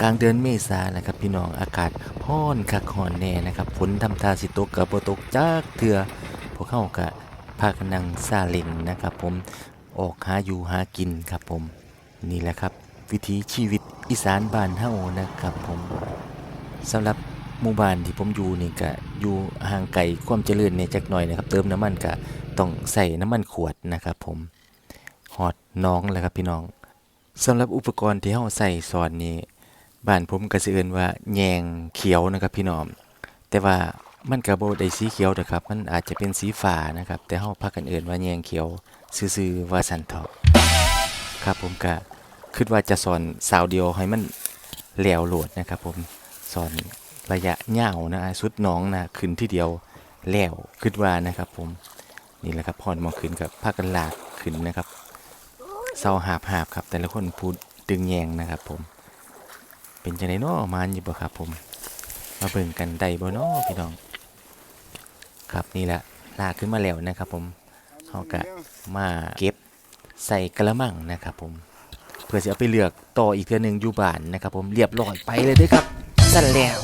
กลางเดือนเมษาแหละครับพี่น้องอากาศร้อนคักร้อนแน่นะครับฝนทำทาสิตกกับบ่ตกจักเทื่อพวกเขาก็พากันนั่งซาเลนนะครับ ผมออกหาอยู่หากินครับผมนี่แหละครับ วิถีชีวิตอีสานบ้านเฮานะครับผมสำหรับหมู่บ้านที่ผมอยู่นี่ก็อยู่ห่างไกลความเจริญเนี่ยจักหน่อยนะครับเติมน้ำมันก็ต้องใส่น้ำมันขวดนะครับผมหอดน้องแหละครับพี่น้องสำหรับอุปกรณ์ที่เฮาใส่สอนนี่ บ้านผมก็สิเอิ้นว่าแยงเขียวนะครับพี่น้องแต่ว่ามันก็บ่ได้สีเขียวนะครับ มันอาจจะเป็นสีฟ้านะครับ แต่เฮาพากันเอิ้นว่าแยงเขียวซื่อๆว่าสันเถาะครับผมก็คิดว่าจะสอนสาวเดียวให้มันแล้วโหลดนะครับ ผมสอนระยะยาวนะสุดน้องนะขึ้นที่เดียวแล้วคิดว่านะครับ ผมนี่แหละครับพรมองขึ้นกับพากันหลากขึ้นนะครับเศร้าหาบหาบครับ แต่ละคนพูดดึงแยงนะครับผม เป็นจังไดเนาะมานอยู่บ่ครับผม มาเบิ่งกันได้บ่เนาะพี่น้อง ครับนี่แหละลากขึ้นมาแล้วนะครับ ผมเขาก็มาเก็บใส่กระมังนะครับ ผม เพื่อจะเอาไปเลือกต่ออีกเทื่อหนึงอยู่บ้านนะครับ ผมเรียบร้อยไปเลยด้วยครับสั่นแล้ว